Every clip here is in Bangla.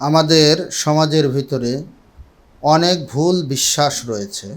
আমাদের সমাজের ভিতরে অনেক ভুল বিশ্বাস রয়েছে।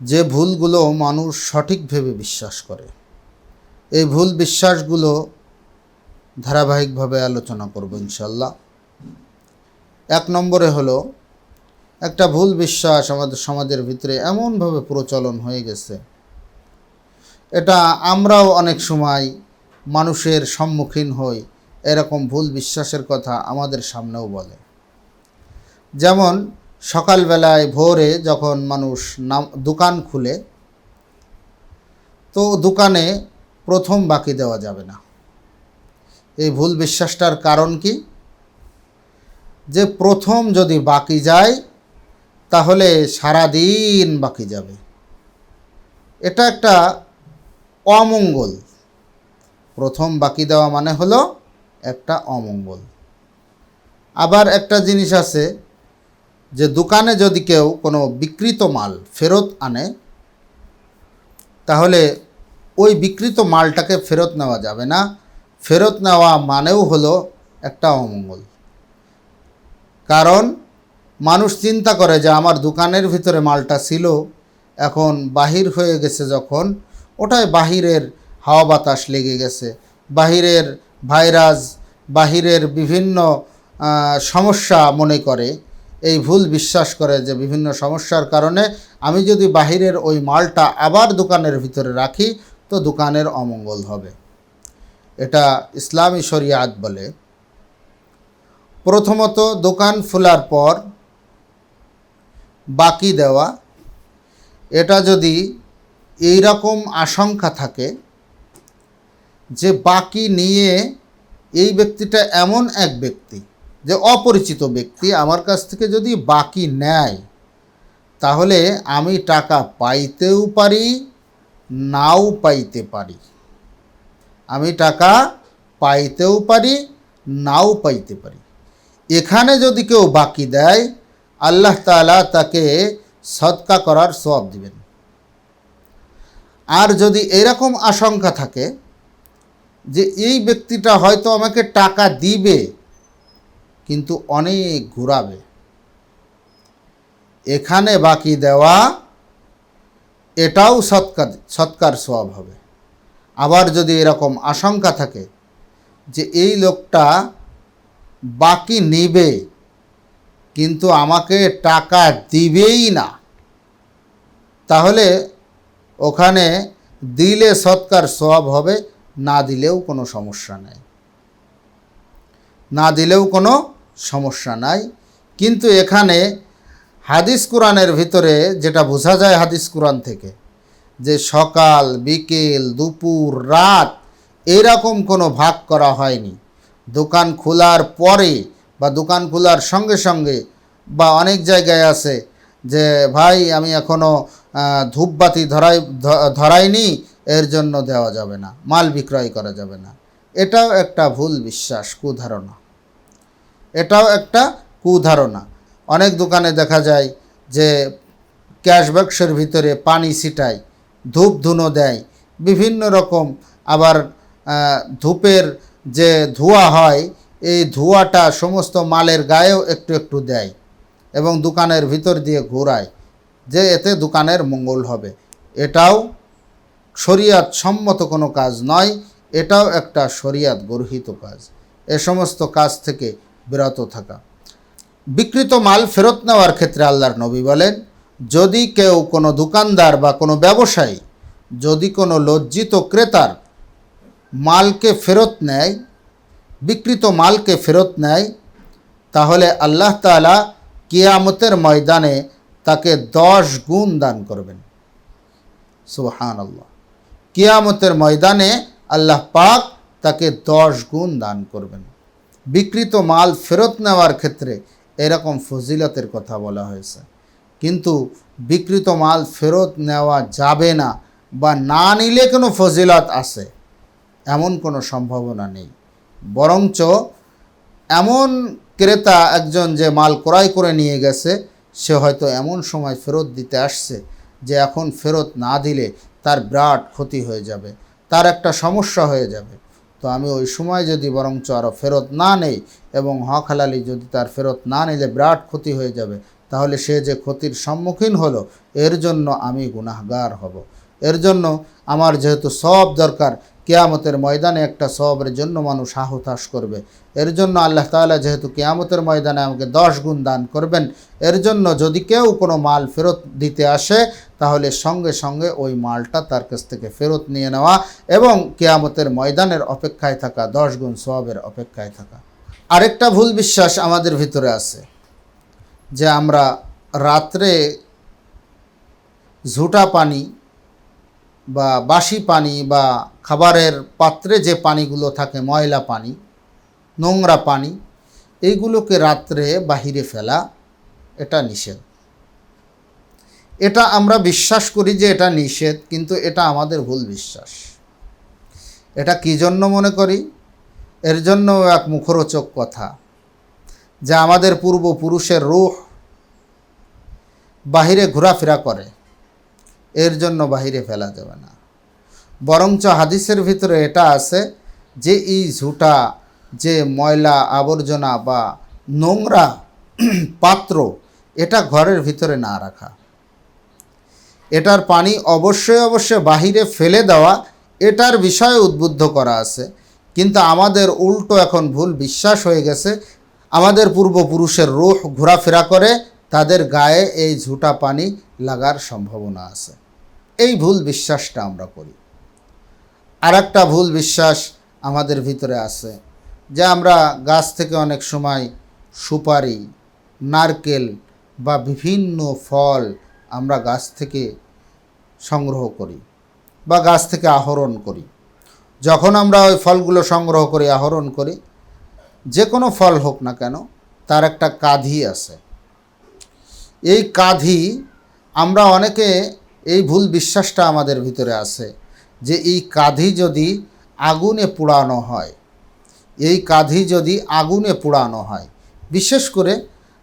যে ভুলগুলো মানুষ সঠিক ভেবে বিশ্বাস করে, এই ভুল বিশ্বাসগুলো ধারাবাহিকভাবে আলোচনা করব ইনশাল্লাহ এক নম্বরে হলো, একটা ভুল বিশ্বাস আমাদের সমাজের ভিতরে এমনভাবে প্রচলন হয়ে গেছে, এটা আমরাও অনেক সময় মানুষের সম্মুখীন হই। এরকম ভুল বিশ্বাসের কথা আমাদের সামনেও বলে। যেমন, সকালবেলায় ভোরে যখন মানুষ নাম, দোকান খুলে, তো দোকানে প্রথম বাকি দেওয়া যাবে না। এই ভুল বিশ্বাসটার কারণ কি? যে প্রথম যদি বাকি যায়, তাহলে সারা দিন বাকি যাবে। এটা একটা অমঙ্গল। প্রথম বাকি দেওয়া মানে হলো একটা অমঙ্গল। আবার একটা জিনিস আছে যে দোকানে যদি কেউ কোনো বিকৃত মাল ফেরত আনে, তাহলে ওই বিকৃত মালটাকে ফেরত নেওয়া যাবে না। ফেরত নেওয়া মানেও হলো একটা অমঙ্গল। কারণ মানুষ চিন্তা করে যে আমার দোকানের ভিতরে মালটা ছিল, এখন বাহির হয়ে গেছে যখন ওটাই বাহিরের হাওয়া বাতাস লেগে গেছে। বাহিরের ভাইরাস, বাহিরের বিভিন্ন সমস্যা মনে করে। এই ভুল বিশ্বাস করে যে বিভিন্ন সমস্যার কারণে আমি যদি বাহিরের ওই মালটা আবার দোকানের ভিতরে রাখি, তো দোকানের অমঙ্গল হবে। এটা ইসলামী শরিয়াত বলে। প্রথমত দোকান খোলার পর বাকি দেওয়া। এটা যদি এই রকম আশঙ্কা থাকে যে বাকি নিয়ে এই ব্যক্তিটা এমন এক ব্যক্তি, যে অপরিচিত ব্যক্তি আমার কাছ থেকে যদি বাকি নেয়, তাহলে আমি টাকা পাইতেও পারি, নাও পাইতে পারি। আমি টাকা পাইতেও পারি, নাও পাইতে পারি। এখানে যদি কেউ বাকি দেয়, আল্লাহ তালা তাকে সৎকা করার সব দিবেন। আর যদি এরকম আশঙ্কা থাকে যে এই ব্যক্তিটা হয়তো আমাকে টাকা দিবে, কিন্তু অনেক ঘুরাবে। এখানে বাকি দেওয়া, এটাও সৎকার সৎকার সব হবে। আবার যদি এরকম আশঙ্কা থাকে যে এই লোকটা বাকি নেবে, কিন্তু আমাকে টাকা দিবেই না, তাহলে ওখানে দিলে সৎকার সব হবে না দিলেও কোনো সমস্যা নাই। না দিলেও কোনো সমস্যা নাই। কিন্তু এখানে হাদিস কোরআনের ভিতরে যেটা বোঝা যায় হাদিস কোরআন থেকে, যে সকাল, বিকেল, দুপুর, রাত এরকম কোনো ভাগ করা হয়নি। দোকান খোলার পরে বা দোকান খোলার সঙ্গে সঙ্গে বা অনেক জায়গায় আছে যে, ভাই, আমি এখনও ধূপবাতি ধরাই ধরাইনি এর জন্য দেওয়া যাবে না, মাল বিক্রয় করা যাবে না। এটাও একটা ভুল বিশ্বাস, কুধারণা। এটাও একটা কুধারণা। অনেক দোকানে দেখা যায় যে ক্যাশ বাক্সের ভিতরে পানি ছিটায়, ধূপ ধুনো দেয়, বিভিন্ন রকম আবার ধূপের যে ধোঁয়া হয়, এই ধোঁয়াটা সমস্ত মালের গায়েও একটু একটু দেয় এবং দোকানের ভিতর দিয়ে ঘোরায়, যে এতে দোকানের মঙ্গল হবে। এটাও শরিয়াত সম্মত কোনো কাজ নয়, এটাও একটা শরিয়াত গর্হিত কাজ। এ সমস্ত কাজ থেকে বিরত থাকা। বিকৃত মাল ফেরত নেওয়ার ক্ষেত্রে আল্লাহর নবী বলেন, যদি কেউ কোনো দোকানদার বা কোনো ব্যবসায়ী, যদি কোনো লজ্জিত ক্রেতার মালকে ফেরত নেয়, বিকৃত মালকে ফেরত নেয়, তাহলে আল্লাহ তাআলা কিয়ামতের ময়দানে তাকে দশ গুণ দান করবেন। সুবহান আল্লাহ কিয়ামতের ময়দানে আল্লাহ পাক তাকে দশ গুণ দান করবেন। বিকৃত মাল ফেরত নেওয়ার ক্ষেত্রে এরকম ফজিলতের কথা বলা হয়েছে। কিন্তু বিকৃত মাল ফেরত নেওয়া যাবে না বা না নিলে কোনো ফজিলত আছে, এমন কোনো সম্ভাবনা নেই। বরঞ্চ এমন ক্রেতা একজন যে মাল ক্রয় করে নিয়ে গেছে, সে হয়তো এমন সময় ফেরত দিতে আসছে যে এখন ফেরত না দিলে তার বিরাট ক্ষতি হয়ে যাবে, তার একটা সমস্যা হয়ে যাবে। তো আমি ওই সময় যদি বরঞ্চ আরও ফেরত না নেই এবং হক হালালি যদি তার ফেরত না নিলে বিরাট ক্ষতি হয়ে যাবে, তাহলে সে যে ক্ষতির সম্মুখীন হলো, এর জন্য আমি গুনাহগার হব। এর জন্য আমার যেহেতু সব দরকার কেয়ামতের ময়দানে একটা সবের জন্য মানুষ হাহুতাশ করবে। এর জন্য আল্লাহ তাআলা যেহেতু কেয়ামতের ময়দানে আমাকে দশ গুণ দান করবেন, এর জন্য যদি কেউ কোনো মাল ফেরত দিতে আসে, তাহলে সঙ্গে সঙ্গে ওই মালটা তার কাছ থেকে ফেরত নিয়ে নেওয়া এবং কেয়ামতের ময়দানের অপেক্ষায় থাকা, দশ গুণ সবের অপেক্ষায় থাকা। আরেকটা ভুল বিশ্বাস আমাদের ভিতরে আছে, যে আমরা রাত্রে ঝুটা পানি বা বাসি পানি বা খাবারের পাত্রে যে পানিগুলো থাকে, ময়লা পানি, নোংরা পানি, এইগুলোকে রাত্রে বাহিরে ফেলা এটা নিষেধ। এটা আমরা বিশ্বাস করি যে এটা নিষেধ, কিন্তু এটা আমাদের ভুল বিশ্বাস। এটা কী জন্য মনে করি? এর জন্য এক মুখরোচক কথা যে আমাদের পূর্বপুরুষের রূহ বাহিরে ঘোরাফেরা করে, এর জন্য বাহিরে ফেলা যাবে না। বরঞ্চ হাদিসের ভিতরে এটা আছে যে এই ঝুটা, যে ময়লা আবর্জনা বা নোংরা পাত্র, এটা ঘরের ভিতরে না রাখা। এটার পানি অবশ্যই অবশ্যই বাহিরে ফেলে দেওয়া, এটার বিষয়ে উদ্বুদ্ধ করা আছে। কিন্তু আমাদের উল্টো এখন ভুল বিশ্বাস হয়ে গেছে। আমাদের পূর্বপুরুষের রুহ ঘোরাফেরা করে তাদের গায়ে এই ঝুটা পানি লাগার সম্ভাবনা আছে। এই ভুল বিশ্বাসটা আমরা করি। আর একটা ভুল বিশ্বাস আমাদের ভিতরে আছে, যে আমরা গাছ থেকে অনেক সময় সুপারি, নারকেল বা বিভিন্ন ফল আমরা গাছ থেকে সংগ্রহ করি বা গাছ থেকে আহরণ করি। যখন আমরা ওই ফলগুলো সংগ্রহ করি, আহরণ করি, যে কোনো ফল হোক না কেন, তার একটা কাঁধি আছে। এই কাঁধি, আমরা অনেকে এই ভুল বিশ্বাসটা আমাদের ভিতরে আছে। যে এই কাঁধি যদি আগুনে পোড়ানো হয়, এই কাঁধি যদি আগুনে পোড়ানো হয়, বিশেষ করে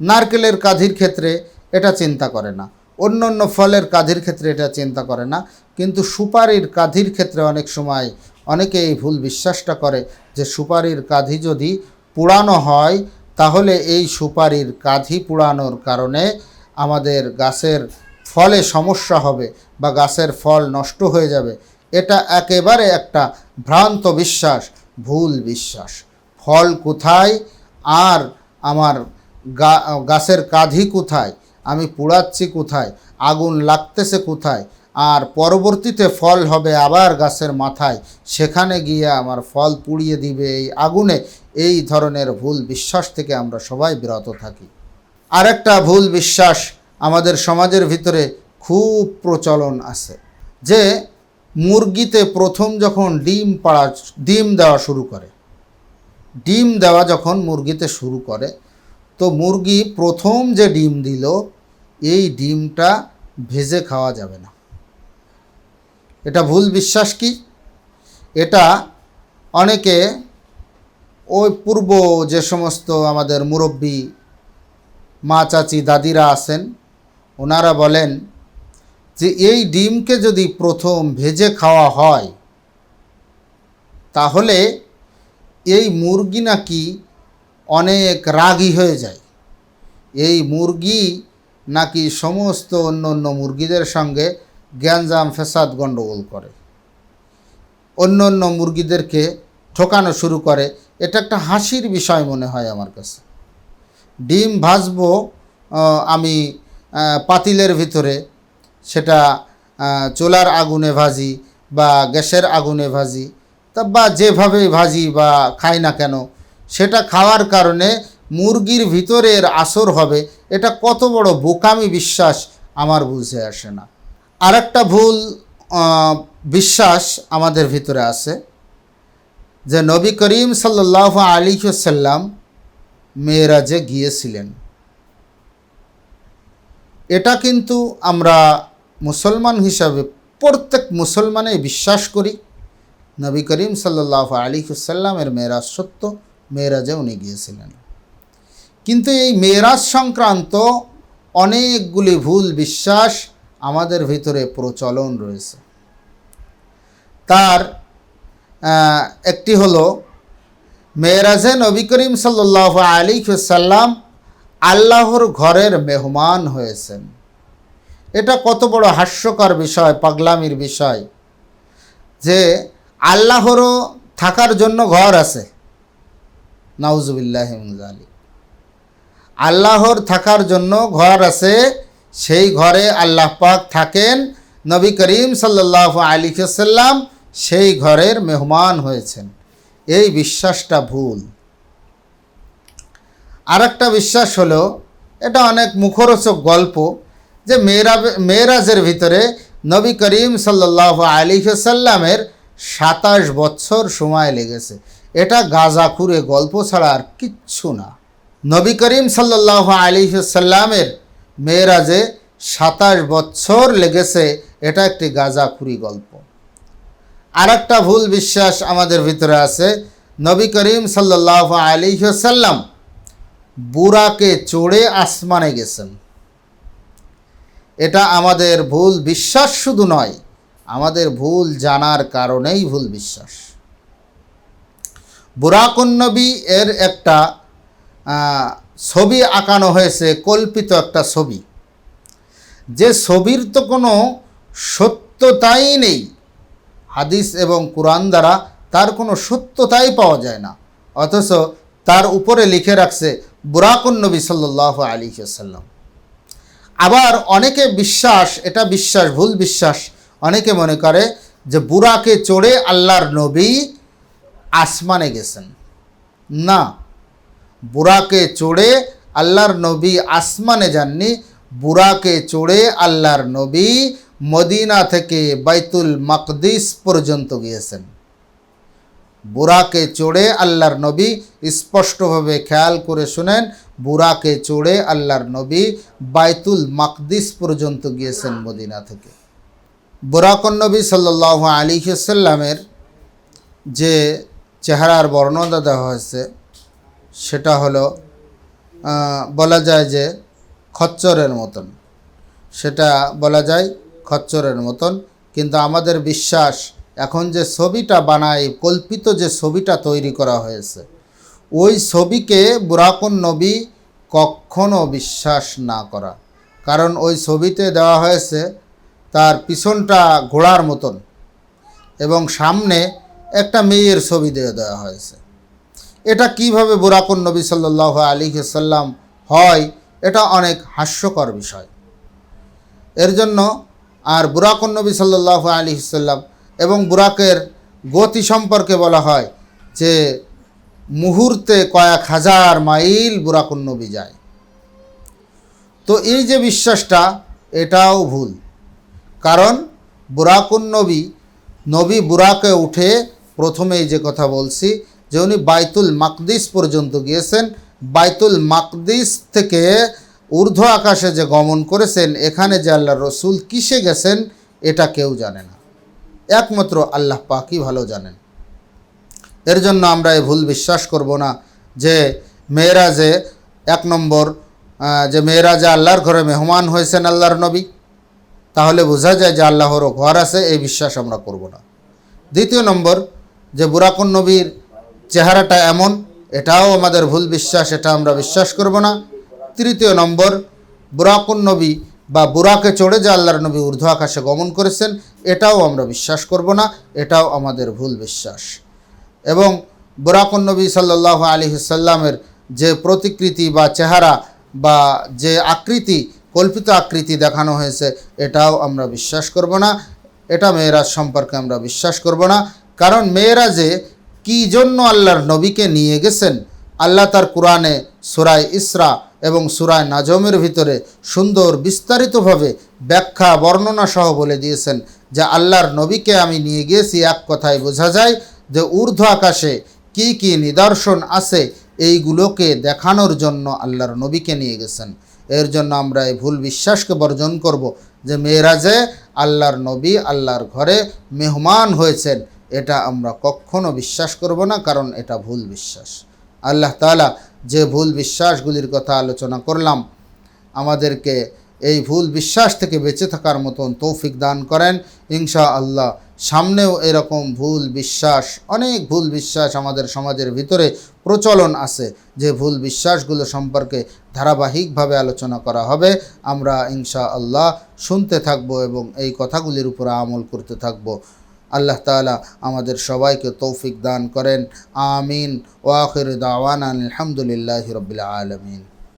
নারকেলের কাঁধির ক্ষেত্রে এটা চিন্তা করে না। অন্য অন্য ফলের কাঁধির ক্ষেত্রে এটা চিন্তা করে না। কিন্তু সুপারির কাঁধির ক্ষেত্রে অনেক সময় অনেকে এই ভুল বিশ্বাসটা করে যে সুপারির কাঁধি যদি পোড়ানো হয়, তাহলে এই সুপারির কাঁধি পোড়ানোর কারণে আমাদের গাছের ফলে সমস্যা হবে বা গাছের ফল নষ্ট হয়ে যাবে। এটা একেবারে একটা ভ্রান্ত বিশ্বাস, ভুল বিশ্বাস। ফল কোথায়? আর আমার গাছের কাঁধি কোথায়? আমি পুড়াচ্ছি কোথায়? আগুন লাগতেছে কোথায়? আর পরবর্তীতে ফল হবে আবার গাছের মাথায়। সেখানে গিয়ে আমার ফল পুড়িয়ে দিবে এই আগুনে। এই ধরনের ভুল বিশ্বাস থেকে আমরা সবাই বিরত থাকি। আরেকটা ভুল বিশ্বাস আমাদের সমাজের ভিতরে খুব প্রচলন আছে, যে মুরগিতে প্রথম যখন ডিম পাড়া, ডিম দেওয়া শুরু করে, ডিম দেওয়া যখন মুরগিতে শুরু করে, তো মুরগি প্রথম যে ডিম দিল, এই ডিমটা ভেজে খাওয়া যাবে না। এটা ভুল বিশ্বাস কি? এটা অনেকে ওই পূর্ব যে সমস্ত আমাদের মুরব্বী মা চাচি দাদিরা আছেন, ওনারা বলেন যে এই ডিমকে যদি প্রথম ভেজে খাওয়া হয়, তাহলে এই মুরগি নাকি অনেক রাগী হয়ে যায়। এই মুরগি নাকি সমস্ত অন্য অন্য মুরগিদের সঙ্গে গ্যাঞ্জাম ফেসাদ গণ্ডগোল করে। অন্য অন্য মুরগিদেরকে ঠোকানো শুরু করে। এটা একটা হাসির বিষয় মনে হয় আমার কাছে। ডিম ভাজবো আমি পাতিলের ভিতরে সেটা চুলার আগুনে ভাজি বা গ্যাসের আগুনে ভাজি, তা বা যেভাবে ভাজি বা খাই না কেন, সেটা খাওয়ার কারণে মুরগির ভিতরের আসর হবে। এটা কত বড় বোকামি বিশ্বাস আমার বুঝে আসে না। আর একটা ভুল বিশ্বাস আমাদের ভিতরে আছে যে নবী করিম সাল্লাহ আলী মেয়েরাজে গিয়েছিলেন। এটা কিন্তু আমরা মুসলমান হিসাবে প্রত্যেক মুসলমানে বিশ্বাস করি। নবী করিম সাল্লাহ আলী সাল্লামের মেয়েরাজ সত্য, মেয়েরাজে উনি গিয়েছিলেন। কিন্তু এই মেয়েরাজ সংক্রান্ত অনেকগুলি ভুল বিশ্বাস আমাদের ভিতরে প্রচলন রয়েছে। তার একটি হলো, মেয়েরাজে নবী করিম সাল্লাহ আলী সাল্লাম আল্লাহর ঘরের মেহমান হয়েছেন। এটা কত বড় হাস্যকর বিষয়, পাগলামির বিষয় যে আল্লাহরও থাকার জন্য ঘর আছে। নাউজুবিল্লাহ আলী আল্লাহর থাকার জন্য ঘর আছে, সেই ঘরে আল্লাহ পাক থাকেন। নবী করিম সাল্লাহ আলী সাল্লাম সেই ঘরের মেহমান হয়েছেন। এই বিশ্বাসটা ভুল। আর একটা বিশ্বাস হলো, এটা অনেক মুখরোচক গল্প। যে মেয়েরা, মেয়েরাজের ভিতরে নবী করিম সাল্লাহ আলী সাল্লামের সাতাশ বছর সময় লেগেছে। এটা গাজাখুরে গল্প ছাড়া আর কিচ্ছু না। নবী করিম সাল্লাহ আলী সাল্লামের মেয়েরাজে সাতাশ বছর লেগেছে, এটা একটি গাজাখুরি গল্প। আর একটা ভুল বিশ্বাস আমাদের ভিতরে আছে। নবী করিম সাল্লাহ আলী সাল্লাম বুড়াকে চড়ে আসমানে গেছেন। এটা আমাদের ভুল বিশ্বাস শুধু নয়, আমাদের ভুল জানার কারণেই ভুল বিশ্বাস। বুরাকুন্নবী এর একটা ছবি আঁকানো হয়েছে, কল্পিত একটা ছবি। যে ছবির তো কোনো সত্যতাই নেই, হাদিস এবং কোরআন দ্বারা তার কোনো সত্যতাই পাওয়া যায় না। অথচ তার উপরে লিখে রাখছে বুরাকুন নবী সাল্লাহ আলী সাল্লাম আবার অনেকে বিশ্বাস, এটা বিশ্বাস, ভুল বিশ্বাস, অনেকে মনে করে যে বুরাকে চড়ে আল্লাহর নবী আসমানে গেছেন। না বুরাকে চড়ে আল্লাহর নবী আসমানে যাননি বুরাকে চড়ে আল্লাহর নবী মদিনা থেকে বাইতুল মাকদিস পর্যন্ত গিয়েছেন। বুরাকে চড়ে আল্লাহর নবী স্পষ্টভাবে খেয়াল করে শুনেন বুরাকে চড়ে আল্লাহর নবী বাইতুল মাকদিস পর্যন্ত গিয়েছেন মদিনা থেকে। বুরাকন নবী সাল্লাহ আলী সাল্লামের যে চেহারার বর্ণনা দেওয়া হয়েছে, সেটা হলো বলা যায় যে খচ্চরের মতন। সেটা বলা যায় খচ্চরের মতন, কিন্তু আমাদের বিশ্বাস এখন যে ছবিটা বানায়, কল্পিত যে ছবিটা তৈরি করা হয়েছে ওই ছবিকে বুরাকুন নবী কখনো বিশ্বাস না করা। কারণ ওই ছবিতে দেওয়া হয়েছে তার পিছনটা ঘোড়ার মতন এবং সামনে একটা মেয়ের ছবি দিয়ে দেওয়া হয়েছে। এটা কীভাবে বুরাকুন নবী সাল্লাহ আলী সাল্লাম হয়, এটা অনেক হাস্যকর বিষয়। এর জন্য আর বুরাকুন নবী সাল্লাহ আলী সাল্লাম এবং বুরাকের গতি সম্পর্কে বলা হয় যে মুহূর্তে কয়েক হাজার মাইল বুরাকুন নবী যায়। তো এই যে বিশ্বাসটা, এটাও ভুল। কারণ বুরাকুন নবী বুরাকে উঠে প্রথমেই যে কথা বলছি, যে উনি বাইতুল মাকদিস পর্যন্ত গিয়েছেন। বাইতুল মাকদিস থেকে ঊর্ধ্ব আকাশে যে গমন করেছেন, এখানে যে আল্লাহ রসুল কিসে গেছেন, এটা কেউ জানে না। একমাত্র আল্লাহ পাকই ভালো জানেন। এর জন্য আমরা এই ভুল বিশ্বাস করব না যে মেয়েরা যে এক নম্বর যে মেয়েরাজে আল্লাহর ঘরে মেহমান হয়েছেন আল্লাহর নবী, তাহলে বোঝা যায় যে আল্লাহরও ঘর আছে, এই বিশ্বাস আমরা করব না। দ্বিতীয় নম্বর, যে বুরাকুন নবীর চেহারাটা এমন, এটাও আমাদের ভুল বিশ্বাস, এটা আমরা বিশ্বাস করব না। তৃতীয় নম্বর, বুরাকুন নবী বা বুরাকে চড়ে যে আল্লাহর নবী ঊর্ধ্ব আকাশে গমন করেছেন, এটাও আমরা বিশ্বাস করব না, এটাও আমাদের ভুল বিশ্বাস। এবং বুরাকুন নবী সাল্লাহ আলী সাল্লামের যে প্রতিকৃতি বা চেহারা বা যে আকৃতি, কল্পিত আকৃতি দেখানো হয়েছে, এটাও আমরা বিশ্বাস করব না। এটা মেয়েরাজ সম্পর্কে আমরা বিশ্বাস করব না। কারণ মেয়েরাজে কী জন্য আল্লাহর নবীকে নিয়ে গেছেন? আল্লাহ তার কোরআনে সুরায় ইসরা এবং সুরায় নাজমের ভিতরে সুন্দর বিস্তারিতভাবে ব্যাখ্যা বর্ণনা সহ বলে দিয়েছেন যে আল্লাহর নবীকে আমি নিয়ে গিয়েছি, এক কথায় বোঝা যায়। যে ঊর্ধ্ব আকাশে কি কি নিদর্শন আছে এইগুলোকে দেখানোর জন্য আল্লাহর নবীকে নিয়ে গেছেন। এর জন্য আমরা এই ভুল বিশ্বাসকে বর্জন করব যে মেয়েরাজে আল্লাহর নবী আল্লাহর ঘরে মেহমান হয়েছেন। এটা আমরা কখনো বিশ্বাস করব না, কারণ এটা ভুল বিশ্বাস। আল্লাহ তাআলা যে ভুল বিশ্বাসগুলির কথা আলোচনা করলাম, আমাদেরকে এই ভুল বিশ্বাস থেকে বেঁচে থাকার মতন তৌফিক দান করেন। ইনশা আল্লাহ সামনেও এরকম ভুল বিশ্বাস, অনেক ভুল বিশ্বাস আমাদের সমাজের ভিতরে প্রচলন আছে যে ভুল বিশ্বাসগুলো সম্পর্কে ধারাবাহিকভাবে আলোচনা করা হবে। আমরা ইনশা আল্লাহ শুনতে থাকব এবং এই কথাগুলির উপর আমল করতে থাকব। আল্লাহ তাআলা আমাদের সবাইকে তৌফিক দান করেন। আমিন। ওয়াখির দাওয়ান আলহামদুলিল্লাহ রবিল আলমিন।